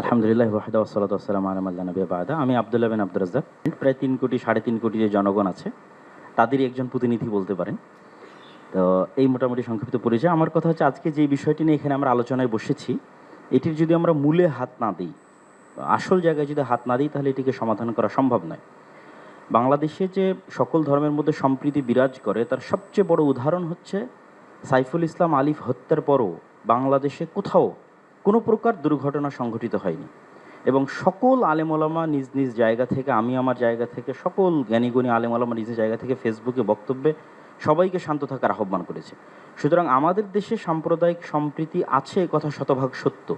আলহামদুলিল্লাহ ওয়াহদা ওসালাত আসসালাম আলম নবী বাদা। আমি আবদুল্লাহ বিন আব্দুল রাজ্জাক। প্রায় তিন কোটি, সাড়ে তিন কোটি যে জনগণ আছে, তাদেরই একজন প্রতিনিধি বলতে পারেন। তো এই মোটামুটি সংক্ষিপ্ত পরিচয়। আমার কথা হচ্ছে, আজকে যে বিষয়টি নিয়ে এখানে আমরা আলোচনায় বসেছি, এটির যদি আমরা মূলে হাত না দিই, আসল জায়গায় যদি হাত না দিই, তাহলে এটিকে সমাধান করা সম্ভব নয়। বাংলাদেশে যে সকল ধর্মের মধ্যে সম্প্রীতি বিরাজ করে, তার সবচেয়ে বড় উদাহরণ হচ্ছে সাইফুল ইসলাম আলিফ হত্যার পরও বাংলাদেশে কোথাও কোনো প্রকার দুর্ঘটনা সংঘটিত হয়নি। এবং সকল আলেমোলামা নিজ নিজ জায়গা থেকে, আমি আমার জায়গা থেকে, সকল জ্ঞানীগুণী আলেমোলামা নিজ জায়গা থেকে ফেসবুকে বক্তব্যে সবাইকে শান্ত থাকার আহ্বান করেছে। সুতরাং আমাদের দেশে সাম্প্রদায়িক সম্প্রীতি আছে কথা শতভাগ সত্য।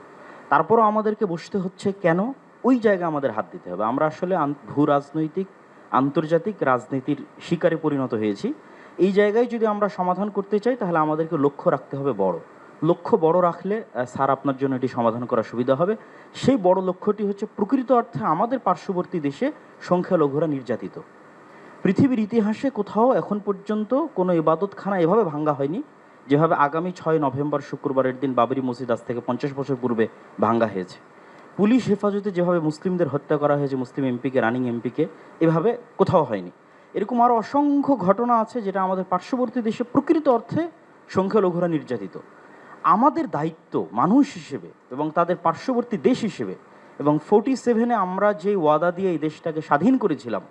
তারপরও আমাদেরকে বসতে হচ্ছে কেন? ওই জায়গা আমাদের হাত দিতে হবে। আমরা আসলে ভূ রাজনৈতিক আন্তর্জাতিক রাজনীতির শিকারে পরিণত হয়েছি। এই জায়গায় যদি আমরা সমাধান করতে চাই, তাহলে আমাদেরকে লক্ষ্য রাখতে হবে বড়। লক্ষ্য বড় রাখলে স্যার আপনার জন্য এটি সমাধান করা সুবিধা হবে। সেই বড় লক্ষ্যটি হচ্ছে, প্রকৃত অর্থে আমাদের পার্শ্ববর্তী দেশে সংখ্যালঘুরা নির্যাতিত। পৃথিবীর ইতিহাসে কোথাও এখন পর্যন্ত কোনো ইবাদতখানা এভাবে ভাঙ্গা হয়নি, যেভাবে আগামী ছয় নভেম্বর শুক্রবারের দিন বাবরি মসজিদ আজ থেকে পঞ্চাশ বছর পূর্বে ভাঙ্গা হয়েছে। পুলিশ হেফাজতে যেভাবে মুসলিমদের হত্যা করা হয়েছে, মুসলিম এমপিকে, রানিং এমপিকে, এভাবে কোথাও হয়নি। এরকম আরও অসংখ্য ঘটনা আছে, যেটা আমাদের পার্শ্ববর্তী দেশে প্রকৃত অর্থে সংখ্যালঘুরা নির্যাতিত। আমাদের দায়িত্ব মানুষ হিসেবে এবং তাদের পার্শ্ববর্তী দেশ হিসেবে এবং ফোর্টি সেভেনে আমরা যে ওয়াদা দিয়ে এই দেশটাকে স্বাধীন করেছিলাম,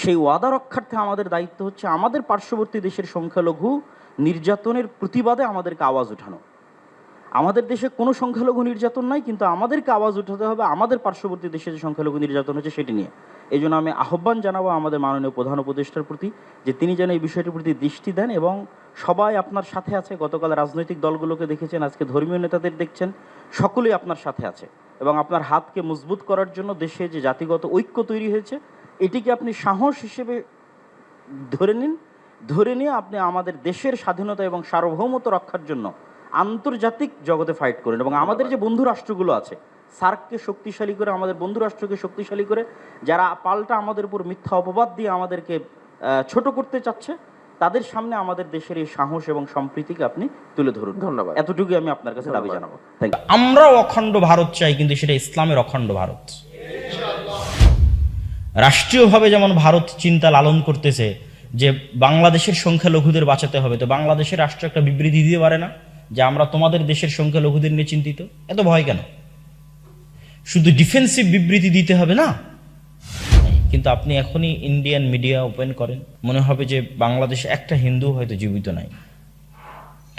সেই ওয়াদা রক্ষার্থে আমাদের দায়িত্ব হচ্ছে আমাদের পার্শ্ববর্তী দেশের সংখ্যালঘু নির্যাতনের প্রতিবাদে আমাদেরকে আওয়াজ ওঠানো আমাদের দেশে কোনো সংখ্যালঘু নির্যাতন নাই, কিন্তু আমাদেরকে আওয়াজ উঠাতে হবে আমাদের পার্শ্ববর্তী দেশে যে সংখ্যালঘু নির্যাতন হচ্ছে সেটি নিয়ে। এই জন্য আমি আহ্বান জানাব আমাদের মাননীয় প্রধান উপদেষ্টার প্রতি যে তিনি যেন এই বিষয়টির প্রতি দৃষ্টি দেন এবং সবাই আপনার সাথে আছে। গতকাল রাজনৈতিক দলগুলোকে দেখেছেন, আজকে ধর্মীয় নেতাদের দেখছেন, সকলেই আপনার সাথে আছে এবং আপনার হাতকে মজবুত করার জন্য দেশে যে জাতিগত ঐক্য তৈরি হয়েছে, এটিকে আপনি সাহস হিসেবে ধরে নিন। ধরে নিয়ে আপনি আমাদের দেশের স্বাধীনতা এবং সার্বভৌমত্ব রক্ষার জন্য আন্তর্জাতিক জগতে ফাইট করেন এবং আমাদের যে বন্ধু রাষ্ট্রগুলো আছে সার্ককে শক্তিশালী করে আমাদের বন্ধু রাষ্ট্রকে শক্তিশালী করে যারা পাল্টা আমাদের উপর মিথ্যা অপবাদ দিয়ে আমাদেরকে ছোট করতে চাচ্ছে তাদের সামনে আমাদের দেশের এই সাহস এবং সম্প্রীতিকে আপনি তুলে ধরুন। ধন্যবাদ। এতটুকুই আমি আপনার কাছে দাবি জানাব। থ্যাংক ইউ আমরাও অখণ্ড ভারত চাই কিন্তু সেটা ইসলামের অখণ্ড ভারত। রাষ্ট্রীয়ভাবে যেমন ভারত চিন্তা লালন করতেছে যে বাংলাদেশের সংখ্যালঘুদের বাঁচাতে হবে তো বাংলাদেশের রাষ্ট্র একটা বিবৃতি দিতে পারে না যে আমরা তোমাদের দেশের সংখ্যালঘুদের নিয়ে চিন্তিত? এত ভয় কেন? শুধু ডিফেন্সিভ বিবৃতি দিতে হবে না? কিন্তু আপনি এখনই ইন্ডিয়ান মিডিয়া ওপেন করেন। মনে হবে যে বাংলাদেশে একটা হিন্দু হয়তো জীবিত নাই।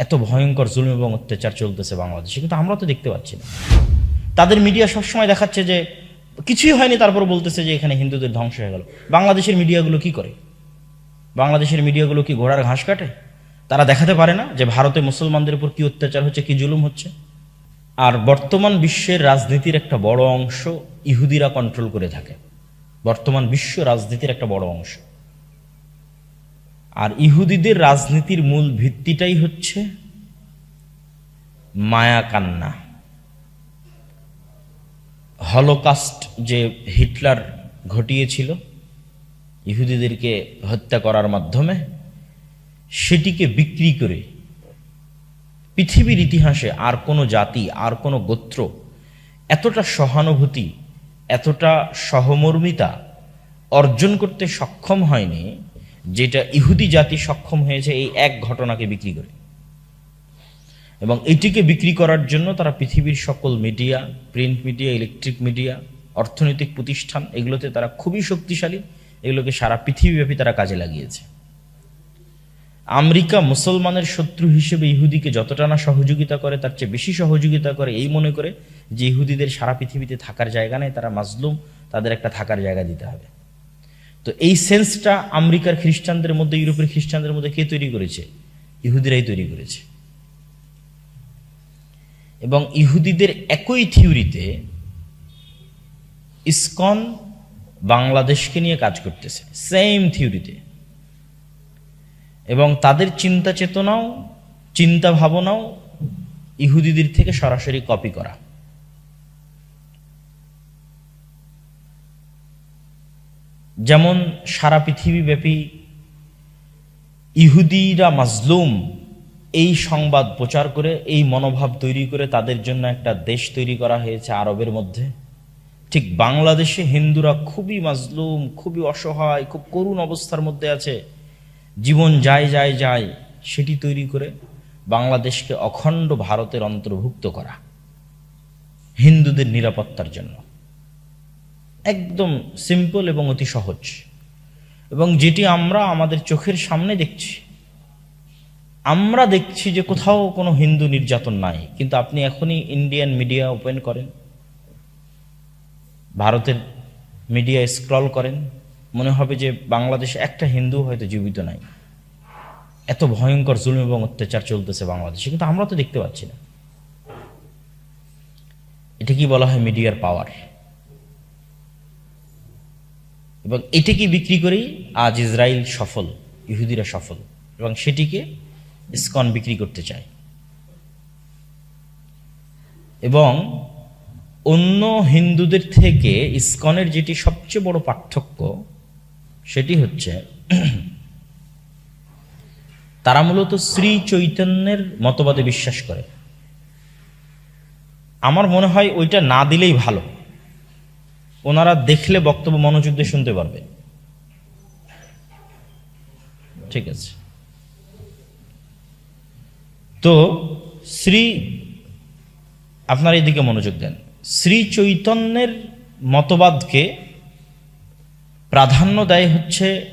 এত ভয়ঙ্কর জুলুম এবং অত্যাচার চলতেছে বাংলাদেশে, কিন্তু আমরা তো দেখতে পাচ্ছি না। তাদের মিডিয়া সবসময় দেখাচ্ছে যে কিছুই হয়নি, তারপর বলতেছে যে এখানে হিন্দুদের ধ্বংস হয়ে গেল। বাংলাদেশের মিডিয়াগুলো কি করে? বাংলাদেশের মিডিয়াগুলো কি ঘোড়ার ঘাস কাটে? তারা দেখাতে পারে না যে ভারতে মুসলমানদের উপর কি অত্যাচার হচ্ছে, কি জুলুম হচ্ছে? আর বর্তমান বিশ্বের রাজনীতির একটা বড় অংশ ইহুদিরা কন্ট্রোল করে থাকে। বর্তমান বিশ্ব রাজনীতির একটা বড় অংশ। আর ইহুদিদের রাজনীতির মূল ভিত্তিটাই হচ্ছে মায়া কান্না। হলোকাস্ট যে হিটলার ঘটিয়েছিল, ইহুদিদেরকে হত্যা করার মাধ্যমে সেটিকে বিক্রি করে পৃথিবীর ইতিহাসে আর কোনো জাতি, আর কোনো গোত্র এতটা সহানুভূতি, এতটা সহমর্মিতা অর্জন করতে সক্ষম হয়নি, যেটা ইহুদি জাতি সক্ষম হয়েছে এই এক ঘটনাকে বিক্রি করে। এবং এটিকে বিক্রি করার জন্য তারা পৃথিবীর সকল media, print media, electric media, অর্থনৈতিক প্রতিষ্ঠান, এগুলোতে তারা খুবই শক্তিশালী, এগুলোকে সারা পৃথিবীব্যাপী তারা কাজে লাগিয়েছে। আমেরিকা মুসলমানের শত্রু হিসেবে ইহুদিকে যতটা না সহযোগিতা করে, তার চেয়ে বেশি সহযোগিতা করে এই মনে করে যে ইহুদিদের সারা পৃথিবীতে থাকার জায়গা নেই, তারা মাজলুম, তাদের একটা থাকার জায়গা দিতে হবে। তো এই সেন্সটা আমেরিকার খ্রিস্টানদের মধ্যে, ইউরোপের খ্রিস্টানদের মধ্যে কে তৈরি করেছে? ইহুদিরাই তৈরি করেছে। এবং ইহুদিদের একই থিওরিতে ইসকন বাংলাদেশকে নিয়ে কাজ করতেছে, সেম থিওরিতে। এবং তাদের চিন্তা চেতনাও, চিন্তা ভাবনাও ইহুদিদের থেকে সরাসরি কপি করা। যেমন সারা পৃথিবীব্যাপী ইহুদিরা মাজলুম এই সংবাদ প্রচার করে, এই মনোভাব তৈরি করে তাদের জন্য একটা দেশ তৈরি করা হয়েছে আরবের মধ্যে। ঠিক বাংলাদেশে হিন্দুরা খুবই মাজলুম, খুবই অসহায়, খুব করুণ অবস্থার মধ্যে আছে। জীবন যায় যায় যায়, সেটি তৈরি করে বাংলাদেশকে অখণ্ড ভারতের অন্তর্ভুক্ত করা হিন্দুদের নিরাপত্তার জন্য। একদম সিম্পল এবং অতি সহজ। এবং যেটি আমরা আমাদের চোখের সামনে দেখছি, আমরা দেখছি যে কোথাও কোনো হিন্দু নির্যাতন নাই, কিন্তু আপনি এখনই ইন্ডিয়ান মিডিয়া ওপেন করেন, ভারতের মিডিয়া স্ক্রল করেন মনে হবে যে বাংলাদেশে একটা হিন্দু হয়তো জীবিত নাই। এত ভয়ঙ্কর জুলুম এবং অত্যাচার চলতেছে বাংলাদেশে, কিন্তু আমরা তো দেখতে পাচ্ছি না। এটা কি বলা হয় মিডিয়ার পাওয়ার? এবং এটাকে বিক্রি করেই আজ ইসরায়েল সফল, ইহুদিরা সফল, এবং সেটিকে ইসকন বিক্রি করতে চায়। এবং অন্য হিন্দুদের থেকে ইসকনের যেটি সবচেয়ে বড় পার্থক্য সেটি হচ্ছে, তারা মূলত শ্রী চৈতন্যের মতবাদে বিশ্বাস করে। আমার মনে হয় ওইটা না দিলেই ভালো। ওনারা দেখলে বক্তব্য মনোযোগ দিয়ে শুনতে পারবে। ঠিক আছে। তো শ্রী, আপনার এদিকে মনোযোগ দেন। শ্রী চৈতন্যের মতবাদকে প্রাধান্য দেয় হচ্ছে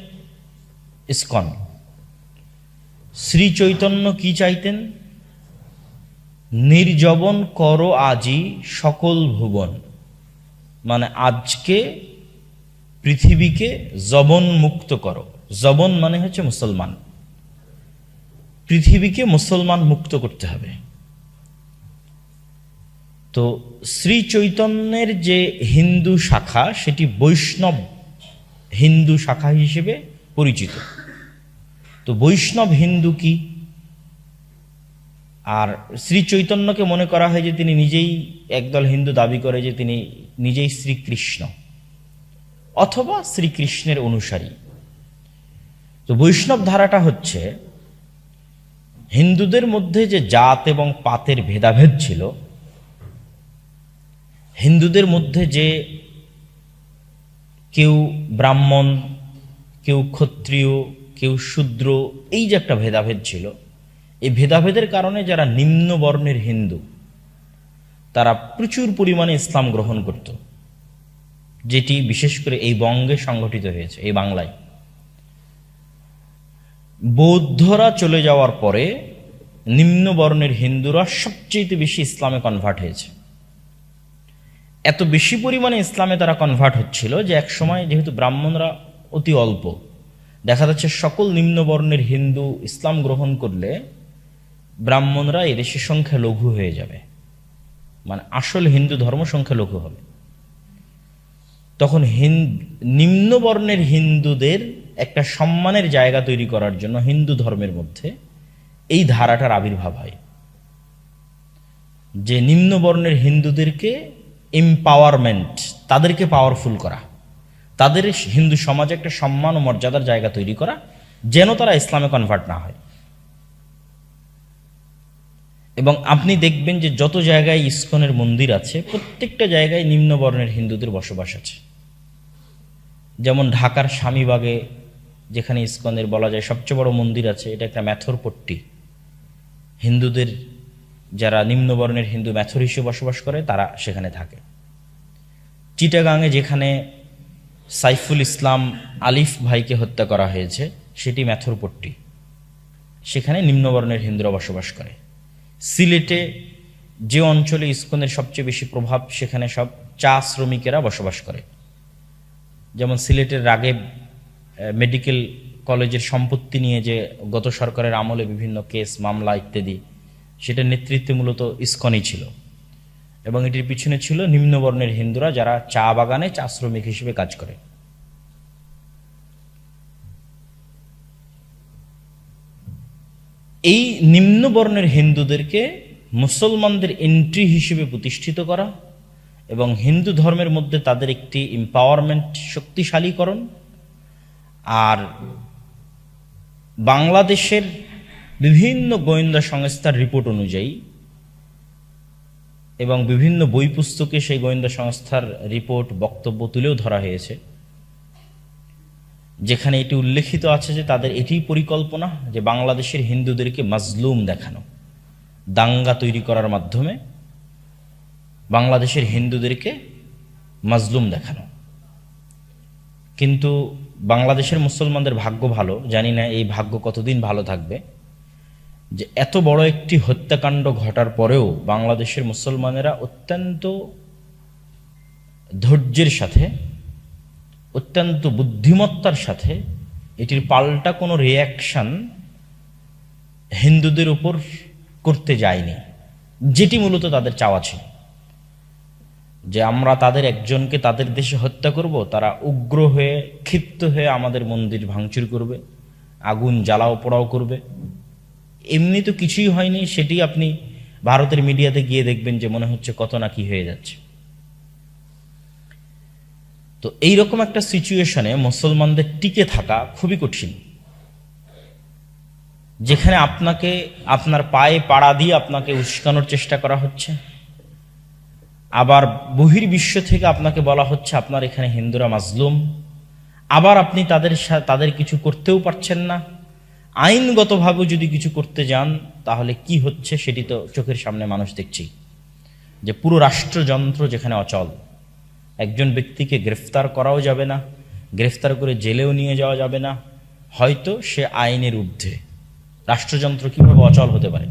ইস্কন। শ্রী চৈতন্য কি চাইতেন? নির্জবন কর আজি সকল ভুবন। মানে আজকে পৃথিবীকে জবন মুক্ত করো। জবন মানে হচ্ছে মুসলমান। পৃথিবীকে মুসলমান মুক্ত করতে হবে। তো শ্রী চৈতন্যের যে হিন্দু শাখা, সেটি বৈষ্ণব হিন্দু শাখা হিসেবে পরিচিত। তো বৈষ্ণব হিন্দু কি? আর শ্রী চৈতন্যকে মনে করা হয় যে তিনি নিজেই একদল হিন্দু দাবি করে যে তিনি নিজেই শ্রীকৃষ্ণ, অথবা শ্রীকৃষ্ণের অনুসারী। তো বৈষ্ণব ধারাটা হচ্ছে, হিন্দুদের মধ্যে যে জাত এবং পাতের ভেদাভেদ ছিল, হিন্দুদের মধ্যে যে কেউ ব্রাহ্মণ, কেউ ক্ষত্রিয়, কেউ শূদ্র, এই যে একটা ভেদাভেদ ছিল, এই ভেদাভেদের কারণে যারা নিম্ন বর্ণের হিন্দু, তারা প্রচুর পরিমাণে ইসলাম গ্রহণ করত, যেটি বিশেষ করে এই বঙ্গে সংগঠিত হয়েছে, এই বাংলায়। বৌদ্ধরা চলে যাওয়ার পরে নিম্ন বর্ণের হিন্দুরা সবচেয়ে বেশি ইসলামে কনভার্ট হয়েছে। এত বেশি পরিমাণে ইসলামে তারা কনভার্ট হচ্ছিল যে এক সময় যেহেতু ব্রাহ্মণরা অতি অল্প, দেখা যাচ্ছে সকল নিম্নবর্ণের হিন্দু ইসলাম গ্রহণ করলে ব্রাহ্মণরা এদেশের সংখ্যা লঘু হয়ে যাবে। মানে আসল হিন্দু ধর্ম সংখ্যা লঘু হবে। তখন নিম্ন বর্ণের হিন্দুদের একটা সম্মানের জায়গা তৈরি করার জন্য হিন্দু ধর্মের মধ্যে এই ধারাটার আবির্ভাব হয়। যে নিম্নবর্ণের হিন্দুদেরকে এম্পাওয়ারমেন্ট তাদেরকে পাওয়ারফুল করা। তাদের হিন্দু সমাজে একটা সম্মান ও মর্যাদার জায়গা তৈরি করা, যেন তারা ইসলামে কনভার্ট না হয়। এবং আপনি দেখবেন যে যত জায়গায় ইস্কনের মন্দির আছে, প্রত্যেকটা জায়গায় নিম্নবর্ণের হিন্দুদের বসবাস আছে। যেমন ঢাকার স্বামীবাগে, যেখানে ইস্কনের বলা যায় সবচেয়ে বড় মন্দির আছে, এটা একটা ম্যাথর পট্টি। হিন্দুদের যারা নিম্নবর্ণের হিন্দু ম্যাথর হিসেবে বসবাস করে, তারা সেখানে থাকে। চিটাগাংয়ে যেখানে সাইফুল ইসলাম আলিফ ভাইকে হত্যা করা হয়েছে, সেটি ম্যাথরপট্টি সেখানে নিম্নবর্ণের হিন্দুরা বসবাস করে। সিলেটে যে অঞ্চলে ইস্কনের সবচেয়ে বেশি প্রভাব, সেখানে সব চা শ্রমিকেরা বসবাস করে। যেমন সিলেটের রাগে মেডিকেল কলেজের সম্পত্তি নিয়ে যে গত সরকারের আমলে বিভিন্ন কেস, মামলা ইত্যাদি সেটার নেতৃত্বে মূলত ইস্কনই ছিল। এবং এটির পিছনে ছিল নিম্নবর্ণের হিন্দুরা যারা চা বাগানে চা শ্রমিক হিসেবে কাজ করে। এই নিম্নবর্ণের হিন্দুদেরকে মুসলমানদের এন্ট্রি হিসেবে প্রতিষ্ঠিত করা এবং হিন্দু ধর্মের মধ্যে তাদের একটি এম্পাওয়ারমেন্ট শক্তিশালীকরণ। আর বাংলাদেশের বিভিন্ন গোয়েন্দা সংস্থার রিপোর্ট অনুযায়ী এবং বিভিন্ন বই পুস্তকে সেই গোয়েন্দা সংস্থার রিপোর্ট বক্তব্য তুলেও ধরা হয়েছে, যেখানে এটি উল্লেখিত আছে যে তাদের এটি পরিকল্পনা যে বাংলাদেশের হিন্দুদেরকে মাজলুম দেখানো, দাঙ্গা তৈরি করার মাধ্যমে বাংলাদেশের হিন্দুদেরকে মাজলুম দেখানো। কিন্তু বাংলাদেশের মুসলমানদের ভাগ্য ভালো, জানি না এই ভাগ্য কতদিন ভালো থাকবে। যে এত বড় একটি হত্যাকাণ্ড ঘটার পরেও বাংলাদেশের মুসলমানেরা অত্যন্ত ধৈর্যের সাথে, অত্যন্ত বুদ্ধিমত্তার সাথে এটির পাল্টা কোনো রিয়াকশন হিন্দুদের উপর করতে যায়নি, যেটি মূলত তাদের চাওয়া ছিল। যে আমরা তাদের একজনকে তাদের দেশে হত্যা করব, তারা উগ্র হয়ে, ক্ষিপ্ত হয়ে আমাদের মন্দির ভাঙচুর করবে, আগুন জ্বালাও পোড়াও করবে। এমনি তো কিছুই হয়নি, সেটি আপনি ভারতের মিডিয়াতে গিয়ে দেখবেন যে মনে হচ্ছে কত না কি হয়ে যাচ্ছে। তো এইরকম একটা সিচুয়েশনে মুসলমানদের টিকে থাকা খুবই কঠিন। যেখানে আপনাকে, আপনার পায়ে পাড়া দিয়ে আপনাকে উস্কানোর চেষ্টা করা হচ্ছে। আবার বহির্বিশ্ব থেকে আপনাকে বলা হচ্ছে আপনার এখানে হিন্দুরা মাজলুম। আবার আপনি তাদের তাদের কিছু করতেও পারছেন না। আইনগতভাবে যদি কিছু করতে যান, তাহলে কি হচ্ছে সেটি তো চোখের সামনে মানুষ দেখছি যে পুরো রাষ্ট্রযন্ত্র যেখানে অচল, একজন ব্যক্তিকে গ্রেফতার করাও যাবে না, গ্রেফতার করে জেলেও নিয়ে যাওয়া যাবে না, হয়তো সে আইনের ঊর্ধ্বে। রাষ্ট্রযন্ত্র কীভাবে অচল হতে পারে?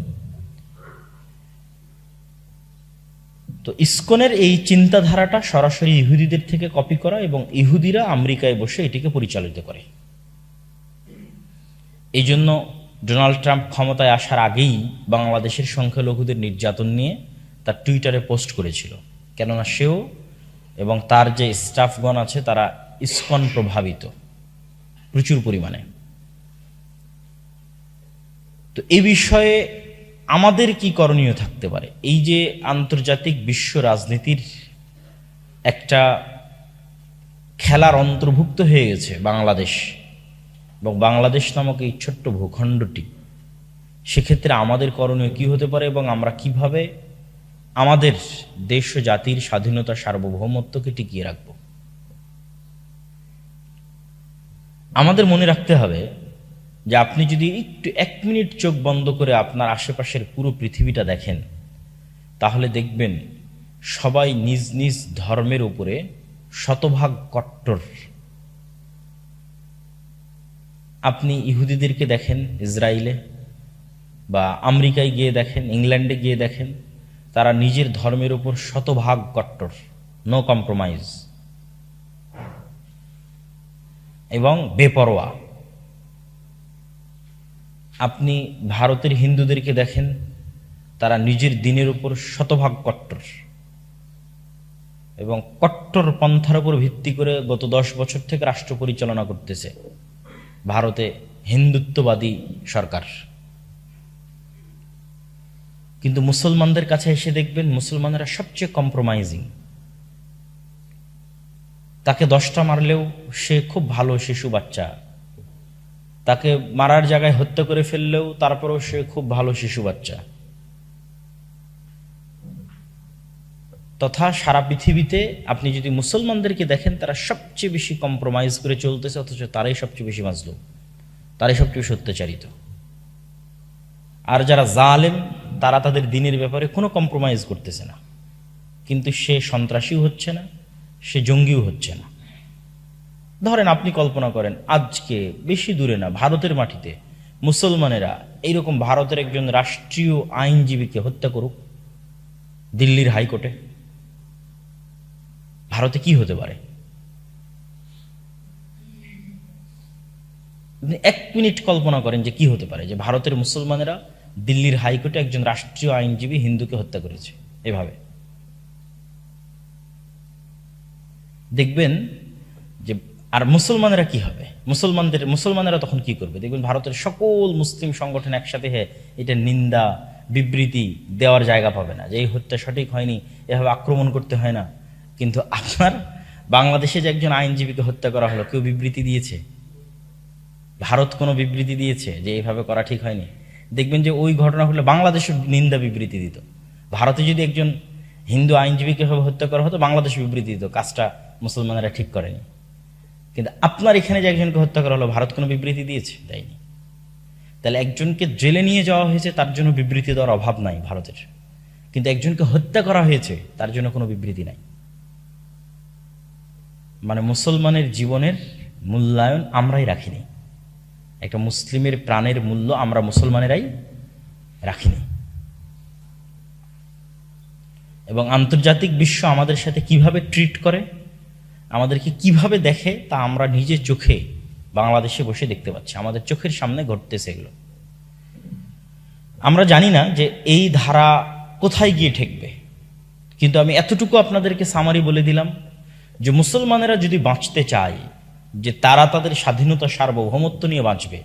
তো ইস্কনের এই চিন্তাধারাটা সরাসরি ইহুদিদের থেকে কপি করা এবং ইহুদিরা আমেরিকায় বসে এটিকে পরিচালিত করে। এই জন্য ডোনাল্ড ট্রাম্প ক্ষমতায় আসার আগেই বাংলাদেশের সংখ্যালঘুদের নির্যাতন নিয়ে তার টুইটারে পোস্ট করেছিল। কেননা সেও এবং তার যে স্টাফগণ আছে তারা ইসকন প্রভাবিত প্রচুর পরিমাণে। তো এই বিষয়ে আমাদের কি করণীয় থাকতে পারে? এই যে আন্তর্জাতিক বিশ্ব রাজনীতির একটা খেলার অন্তর্ভুক্ত হয়ে গেছে বাংলাদেশ এবং বাংলাদেশ নামক এই ছোট্ট ভূখণ্ডটি, সেক্ষেত্রে আমাদের করণীয় কি হতে পারে এবং আমরা কীভাবে আমাদের দেশ ও জাতির স্বাধীনতা সার্বভৌমত্বকে টিকিয়ে রাখব? আমাদের মনে রাখতে হবে যে আপনি যদি একটু এক মিনিট চোখ বন্ধ করে আপনার আশেপাশের পুরো পৃথিবীটা দেখেন, তাহলে দেখবেন সবাই নিজ নিজ ধর্মের উপরে শতভাগ কট্টর। আপনি ইহুদিদেরকে দেখেন, ইসরায়েলে, বা আমেরিকায় গিয়ে দেখেন, ইংল্যান্ডে গিয়ে দেখেন, তারা নিজের ধর্মের উপর শতভাগ কট্টর নো কম্প্রোমাইজ এবং বেপরোয়া। আপনি ভারতের হিন্দুদেরকে দেখেন, তারা নিজের দিনের উপর শতভাগ কট্টর। এবং কট্টর পন্থার উপর ভিত্তি করে গত দশ বছর থেকে রাষ্ট্র পরিচালনা করতেছে। ভারতে হিন্দুত্ববাদী সরকার। কিন্তু মুসলমানদের কাছে এসে দেখবেন মুসলমানেরা সবচেয়ে কম্প্রোমাইজিং তাকে দশটা মারলেও সে খুব ভালো শিশু বাচ্চা। তাকে মারার জায়গায় হত্যা করে ফেললেও তারপরেও সে খুব ভালো শিশু বাচ্চা। তথা সারা পৃথিবীতে আপনি যদি মুসলমানদেরকে দেখেন, তারা সবচেয়ে বেশি কম্প্রোমাইজ করে চলতেছে, অথচ তারাই সবচেয়ে বেশি মাজলুম। তারাই সবচেয়ে বেশি অত্যাচারিত। আর যারা জালেম, তারা তাদের দিনের ব্যাপারে কোনো কম্প্রোমাইজ করতেছে না। কিন্তু সে সন্ত্রাসীও হচ্ছে না, সে জঙ্গিও হচ্ছে না। ধরেন আপনি কল্পনা করেন, আজকে বেশি দূরে না, ভারতের মাটিতে মুসলমানেরা এইরকম ভারতের একজন রাষ্ট্রীয় আইনজীবীকে হত্যা করুক, দিল্লির হাইকোর্টে। ভারতে কি হতে পারে? এক মিনিট কল্পনা করেন যে কি হতে পারে, যে ভারতের মুসলমানেরা দিল্লির হাইকোর্টে একজন রাষ্ট্রীয় আইনজীবী হিন্দুকে হত্যা করেছে, এভাবে। দেখবেন যে, আর মুসলমানেরা কি হবে? মুসলমানদের, মুসলমানেরা তখন কি করবে? দেখবেন ভারতের সকল মুসলিম সংগঠন একসাথে হয়ে এটা নিন্দা, বিবৃতি দেওয়ার জায়গা পাবে না, যে এই হত্যা সঠিক হয়নি, এভাবে আক্রমণ করতে হয় না। কিন্তু আপনার বাংলাদেশে যে একজন আইনজীবীকে হত্যা করা হলো, কেউ বিবৃতি দিয়েছে? ভারত কোনো বিবৃতি দিয়েছে যে এইভাবে করা ঠিক হয়নি? দেখবেন যে ওই ঘটনা হলে বাংলাদেশে নিন্দা বিবৃতি দিত। ভারতে যদি একজন হিন্দু আইনজীবীকে হত্যা করা হতো, বাংলাদেশে বিবৃতি দিত, কাজটা মুসলমানেরা ঠিক করেনি। কিন্তু আপনার এখানে যে একজনকে হত্যা করা হলো, ভারত কোনো বিবৃতি দিয়েছে? দেয়নি। তাহলে একজনকে জেলে নিয়ে যাওয়া হয়েছে, তার জন্য বিবৃতি দেওয়ার অভাব নাই ভারতের। কিন্তু একজনকে হত্যা করা হয়েছে, তার জন্য কোনো বিবৃতি নাই। মানে মুসলমানের জীবনের মূল্যায়ন আমরাই রাখিনি। একটা মুসলিমের প্রাণের মূল্য আমরা মুসলমানেরাই রাখিনি। এবং আন্তর্জাতিক বিশ্ব আমাদের সাথে কীভাবে ট্রিট করে, আমাদেরকে কীভাবে দেখে, তা আমরা নিজের চোখে বাংলাদেশে বসে দেখতে পাচ্ছি। আমাদের চোখের সামনে ঘটতেছে এগুলো। আমরা জানি না যে এই ধারা কোথায় গিয়ে ঠেকবে। কিন্তু আমি এতটুকু আপনাদেরকে সামারি বলে দিলাম। যে মুসলমানেরা যদি বাঁচতে চায়, যে তারা তাদের স্বাধীনতা, সার্বভৌমত্ব নিয়ে বাঁচবে,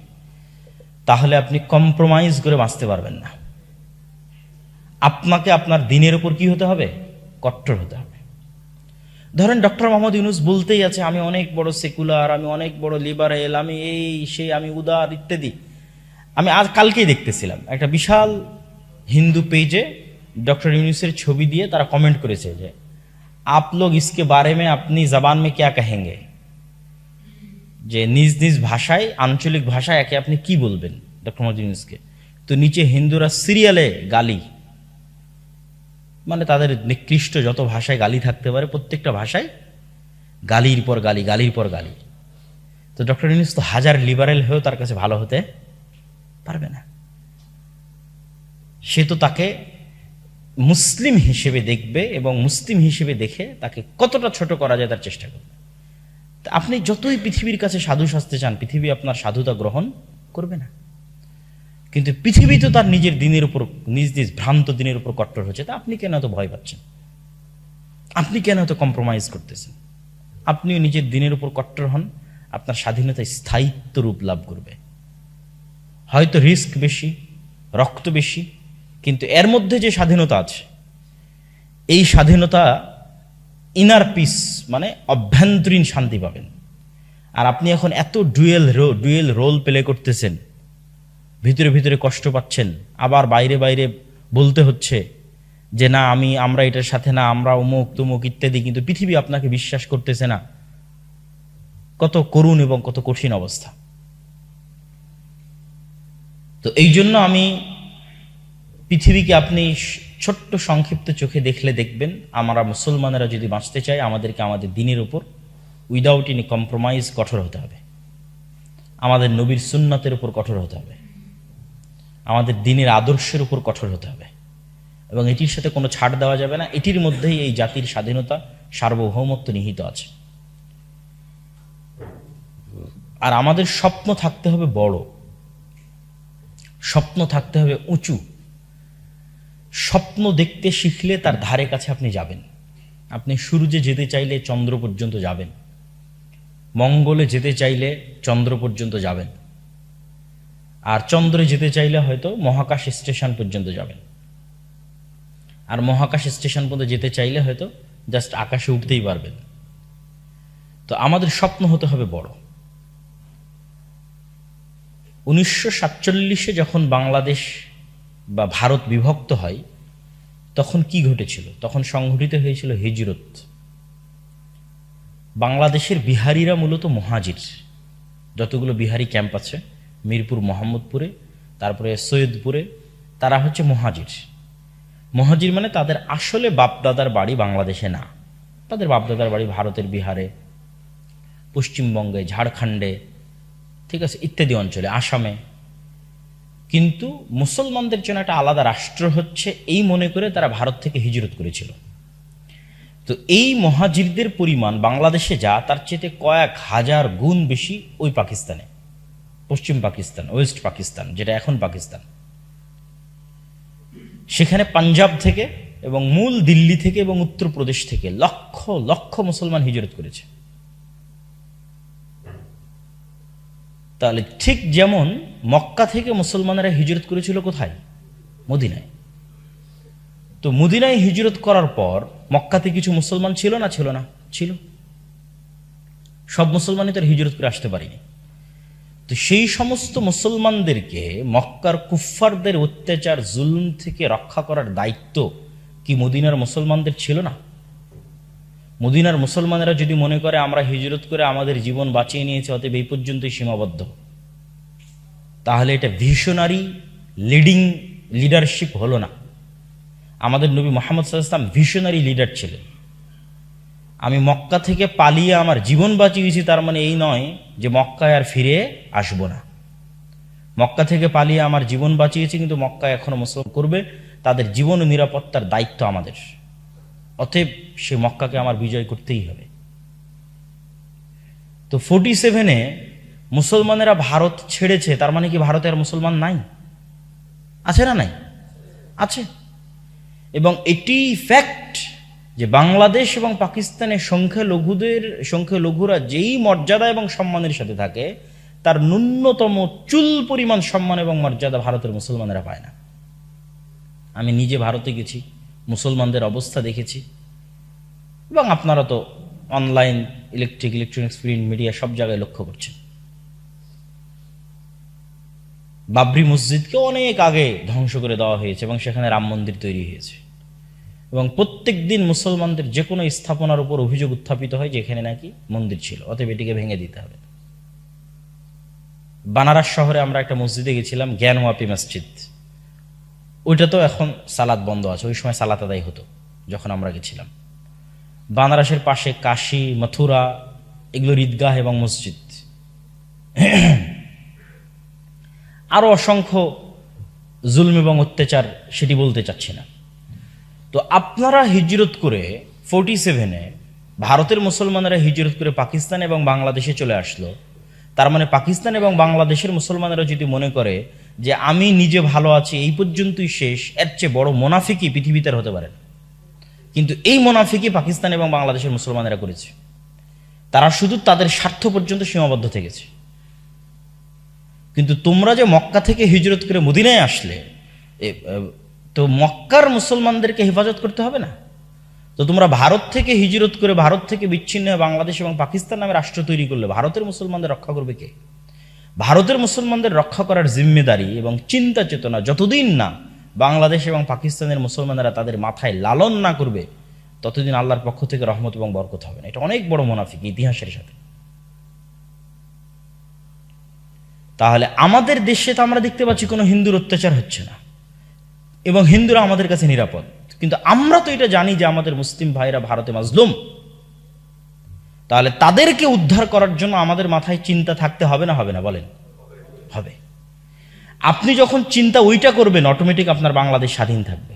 তাহলে আপনি কম্প্রোমাইজ করে বাঁচতে পারবেন না। আপনাকে আপনার দিনের উপর কি হতে হবে? কট্টর হতে হবে। ধরেন ডক্টর মোহাম্মদ ইউনুস বলতেই আছে, আমি অনেক বড় সেকুলার, আমি অনেক বড় লিবারেল, আমি এই, সেই, আমি উদার, ইত্যাদি। আমি আজ কালকেই দেখতেছিলাম, একটা বিশাল হিন্দু পেজে ডক্টর ইউনুসের ছবি দিয়ে তারা কমেন্ট করেছে যে আপ লোগ ইসকে বারে মে আপনি জবান মে ক্যা কহেঙ্গে যে নিজ নিজ ভাষায় আঞ্চলিক ভাষায় একে আপনি কি বলবেন ডক্টর মোহাম্মদ ইউনুসকে তো নিচে হিন্দুরা সিরিয়ালে গালি মানে তাদের নিকৃষ্ট যত ভাষায় গালি থাকতে পারে প্রত্যেকটা ভাষায় গালির পর গালি গালির পর গালি তো ডক্টর ইউনুস তো হাজার লিবারেল হয়েও তার কাছে ভালো হতে পারবে না সে তো তাকে মুসলিম হিসেবে দেখবে এবং মুসলিম হিসেবে দেখে তাকে কতটা ছোট করা যায় তার চেষ্টা করবে। আপনি যতই পৃথিবীর কাছে সাধু সাজতে চান পৃথিবী আপনার সাধুতা গ্রহণ করবে না। কিন্তু পৃথিবী তো তার নিজের দিনের উপর, নিজ নিজ ভ্রান্ত দিনের উপর কট্টর হচ্ছে তা আপনি কেন এত ভয় পাচ্ছেন? আপনি কেন এত কম্প্রোমাইজ করতেছেন? আপনিও নিজের দিনের উপর কট্টর হন, আপনার স্বাধীনতা স্থায়িত্ব রূপ লাভ করবে। হয়তো রিস্ক বেশি, রক্ত বেশি কিন্তু এর মধ্যে যে স্বাধীনতা আছে, এই স্বাধীনতা ইনার পিস মানে অভ্যন্তরীণ শান্তি পাবেন। আর আপনি এখন এত dual role, dual role play করতেছেন, ভিতরে ভিতরে কষ্ট পাচ্ছেন, আবার বাইরে বাইরে বলতে হচ্ছে যে না, আমি, আমরা এটার সাথে না, আমরা অমুক তুমুক ইত্যাদি, কিন্তু পৃথিবী আপনাকে বিশ্বাস করতেছে না। কত করুণ এবং কত কঠিন অবস্থা। তো এই জন্য আমি পৃথিবীকে আপনি ছোট্ট সংক্ষিপ্ত চোখে দেখলে দেখবেন, আমরা মুসলমানেরা যদি বাঁচতে চাই, আমাদেরকে আমাদের দিনের উপর উইদাউট এনি কম্প্রোমাইজ কঠোর হতে হবে। আমাদের নবীর সুন্নাতের উপর কঠোর হতে হবে। আমাদের দিনের আদর্শের উপর কঠোর হতে হবে। এবং এটির সাথে কোনো ছাড় দেওয়া যাবে না। এটির মধ্যেই এই জাতির স্বাধীনতা সার্বভৌমত্ব নিহিত আছে। আর আমাদের স্বপ্ন থাকতে হবে বড়। স্বপ্ন থাকতে হবে উঁচু। স্বপ্ন দেখতে শিখলে তার ধারে কাছে আপনি যাবেন। আপনি সূর্যে যেতে চাইলে চন্দ্র পর্যন্ত যাবেন। মঙ্গলে যেতে চাইলে চন্দ্র পর্যন্ত যাবেন। আর চন্দ্রে যেতে চাইলে হয়তো মহাকাশ স্টেশন পর্যন্ত যাবেন। আর মহাকাশ স্টেশন পর্যন্ত যেতে চাইলে হয়তো জাস্ট আকাশে উঠতেই পারবেন। তো আমাদের স্বপ্ন হতে হবে বড়। উনিশশো সাতচল্লিশে যখন বাংলাদেশ বা ভারত বিভক্ত হয়, তখন কি ঘটেছিল? তখন সংঘটিত হয়েছিল হিজরত। বাংলাদেশের বিহারিরা মূলত মহাজির। যতগুলো বিহারি ক্যাম্প আছে, মিরপুর, মোহাম্মদপুরে, তারপরে সৈয়দপুরে, তারা হচ্ছে মহাজির। মহাজির মানে তাদের আসলে বাপদাদার বাড়ি বাংলাদেশে না। তাদের বাপদাদার বাড়ি ভারতের বিহারে, পশ্চিমবঙ্গে, ঝাড়খণ্ডে, ঠিক আছে, ইত্যাদি অঞ্চলে, আসামে। কিন্তু মুসলমানদের জন্য একটা আলাদা রাষ্ট্র হচ্ছে, এই মনে করে তারা ভারত থেকে হিজরত করেছিল। তো এই মহাজিরদের পরিমাণ বাংলাদেশে যা, তার চেয়ে কয়েক হাজার গুণ বেশি ওই পাকিস্তানে। পশ্চিম পাকিস্তান, ওয়েস্ট পাকিস্তান, যেটা এখন পাকিস্তান। সেখানে পাঞ্জাব থেকে এবং মূল দিল্লি থেকে এবং উত্তরপ্রদেশ থেকে লক্ষ লক্ষ মুসলমান হিজরত করেছে। তাহলে ঠিক যেমন মক্কা থেকে মুসলমানেরা হিজরত করেছিল কোথায়? মদিনায়। তো মদিনায় হিজরত করার পর মক্কাতে কিছু মুসলমান ছিল না ছিল না? ছিল। সব মুসলমানই তার হিজরত করে আসতে পারেনি। তো সেই সমস্ত মুসলমানদেরকে মক্কার কুফফারদের অত্যাচার, জুলুম থেকে রক্ষা করার দায়িত্ব কি মদিনার মুসলমানদের ছিল না? মদিনার মুসলমানেরা যদি মনে করে আমরা হিজরত করে আমাদের জীবন বাঁচিয়ে নিয়েছে, অতএব এই পর্যন্তই সীমাবদ্ধ। তাহলে এটা ভিশনারি লিডিং লিডারশিপ হলো না। আমাদের নবী মোহাম্মদ সাল্লাম ভিশনারি লিডার ছিলেন। আমি মক্কা থেকে পালিয়ে আমার জীবন বাঁচিয়েছি, তার মানে এই নয় যে মক্কায় আর ফিরে আসব না। মক্কা থেকে পালিয়ে আমার জীবন বাঁচিয়েছি, কিন্তু মক্কা এখনও মুসলমান করবে, তাদের জীবন ও নিরাপত্তার দায়িত্ব আমাদের। অতএব সে মক্কাকে আমার বিজয় করতেই হবে। তো ফোর্টি সেভেনে মুসলমানেরা ভারত ছেড়েছে, তার মানে কি ভারতে আর মুসলমান নাই? আছে না নাই? আছে। এবং এটি ফ্যাক্ট যে বাংলাদেশ এবং পাকিস্তানের সংখ্যালঘুদের, সংখ্যালঘুরা যেই মর্যাদা এবং সম্মানের সাথে থাকে, তার ন্যূনতম চুল পরিমাণ সম্মান এবং মর্যাদা ভারতের মুসলমানেরা পায় না। আমি নিজে ভারতে গেছি। মুসলমানদের অবস্থা দেখেছি। এবং আপনারা তো online electric electronics print media সব জায়গায় লক্ষ্য করছেন। বাবরি মসজিদকে অনেক আগে ধ্বংস করে দেওয়া হয়েছে এবং সেখানে রাম মন্দির তৈরি হয়েছে। এবং প্রত্যেক দিন মুসলমানদের যে কোনো স্থাপনার উপর অভিযোগ উত্থাপিত হয় যেখানে নাকি মন্দির ছিল, অতএব এটিকে ভেঙে দিতে হবে। বানারস শহরে আমরা একটা মসজিদে গেছিলাম জ্ঞানওয়াপি মসজিদ। ওইটা তো এখন সালাদ বন্ধ আছে, ওই সময় সালাত আদায় হতো, যখন আমরা গেছিলাম। বানারসের পাশে কাশী, মথুরা, এগুলো ঈদগাহ এবং মসজিদ। আরও অসংখ্য জুলম এবং অত্যাচার সেটি বলতে চাচ্ছি না। তো আপনারা হিজরত করে ফোর্টি সেভেনে ভারতের মুসলমানেরা হিজরত করে পাকিস্তান এবং বাংলাদেশে চলে আসলো। তার মানে পাকিস্তান এবং বাংলাদেশের মুসলমানেরা যদি মনে করে যে আমি নিজে ভালো আছি, এই পর্যন্তই শেষ। এর চেয়ে বড় মোনাফিকই পৃথিবীতে হতে পারে কিন্তু এই মোনাফিকই পাকিস্তান এবং বাংলাদেশের মুসলমানেরা করেছে। তারা শুধু তাদের স্বার্থ পর্যন্ত সীমাবদ্ধ থেকেছে। কিন্তু তোমরা যে মক্কা থেকে হিজরত করে মদিনায় আসলে তো মক্কার মুসলমানদেরকে হেফাজত করতে হবে না? তো তোমরা ভারত থেকে হিজরত করে ভারত থেকে বিচ্ছিন্ন বাংলাদেশ এবং পাকিস্তান নামে রাষ্ট্র তৈরি করলে, ভারতের মুসলমানদের রক্ষা করবে কে? ভারতের মুসলমানদের রক্ষা করার জিম্মেদারি এবং চিন্তা চেতনা যতদিন না বাংলাদেশ এবং পাকিস্তানের মুসলমানেরা তাদের মাথায় লালন না করবে, ততদিন আল্লাহর পক্ষ থেকে রহমত এবং বরকত হবে না। এটা অনেক বড় মোনাফিক ইতিহাসের সাথে। তাহলে আমাদের দেশে তো আমরা দেখতে পাচ্ছি কোনো হিন্দুর অত্যাচার হচ্ছে না এবং হিন্দুরা আমাদের কাছে নিরাপদ। কিন্তু আমরা তো এটা জানি যে আমাদের মুসলিম ভাইরা ভারতে মাজলুম। তাহলে তাদেরকে উদ্ধার করার জন্য আমাদের মাথায় চিন্তা থাকতে হবে না হবে না, বলেন। হবে। আপনি যখন চিন্তা ওইটা করবেন অটোমেটিক আপনার বাংলাদেশ স্বাধীন থাকবে।